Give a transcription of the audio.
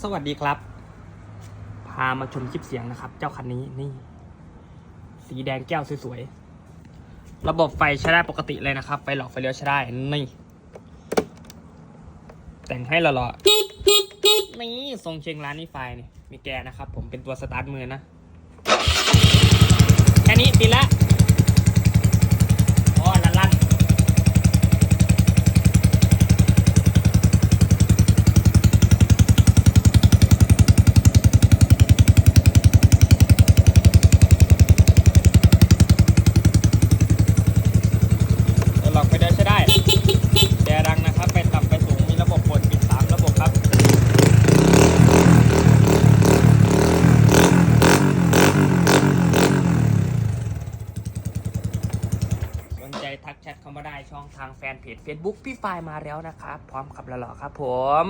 สวัสดีครับ พามาชมคลิปเสียงนะครับ เจ้าคันนี้นี่ สีแดงแก้วสวยๆ ระบบไฟใช้ได้ปกติเลยนะครับ ไฟหลอกไฟเลี้ยวใช้ได้ นี่ แต่งให้หล่อๆนี่ทรงเชียงร้านนี่ไฟนี่มีแกนะครับ ผมเป็นตัวสตาร์ทมือนะ แค่นี้ปิดละอ๋อลันลัน ตัว หลอกไปได้ใช้ได้แกดังนะครับ ไปต่ำไปสูง มีระบบปลดปิดสามระบบครับสนใจทักแชทเข้ามาได้ช่องทางแฟนเพจ Facebook พี่ไฟายมาแล้วนะครับ พร้อมขับหล่อๆครับผม